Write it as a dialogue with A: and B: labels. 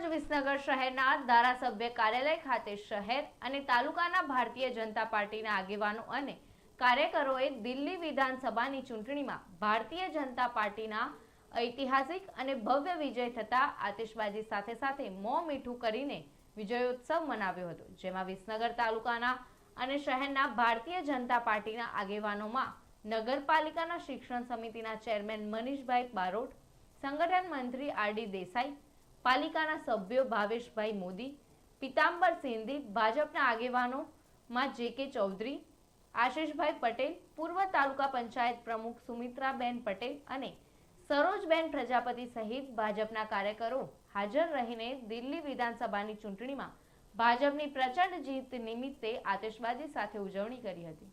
A: રોજ વિસનગર શહેરના ધારાસભ્ય કાર્યાલય ખાતે શહેર અને તાલુકાના ભારતીય જનતા પાર્ટીના આગેવાનો અને કાર્યકરોએ દિલ્હી વિધાનસભાની ચૂંટણીમાં ભારતીય જનતા પાર્ટીના ઐતિહાસિક અને ભવ્ય વિજય થતા આતિશબાજી સાથે સાથે મોં મીઠું કરીને વિજયોત્સવ મનાવ્યો હતો, જેમાં વિસનગર તાલુકાના અને શહેરના ભારતીય જનતા પાર્ટીના આગેવાનોમાં નગરપાલિકાના શિક્ષણ સમિતિના ચેરમેન મનીષભાઈ બારોટ, સંગઠન મંત્રી આર ડી દેસાઈ પાલિકાના સભ્યો ભાવેશભાઈ મોદી, પિતાંબર સિંધી, ભાજપના આગેવાનોમાં જે કે ચૌધરી, આશિષભાઈ પટેલ, પૂર્વ તાલુકા પંચાયત પ્રમુખ સુમિત્રાબેન પટેલ અને સરોજબેન પ્રજાપતિ સહિત ભાજપના કાર્યકરો હાજર રહીને દિલ્હી વિધાનસભાની ચૂંટણીમાં ભાજપની પ્રચંડ જીત નિમિત્તે આતિશબાજી સાથે ઉજવણી કરી હતી.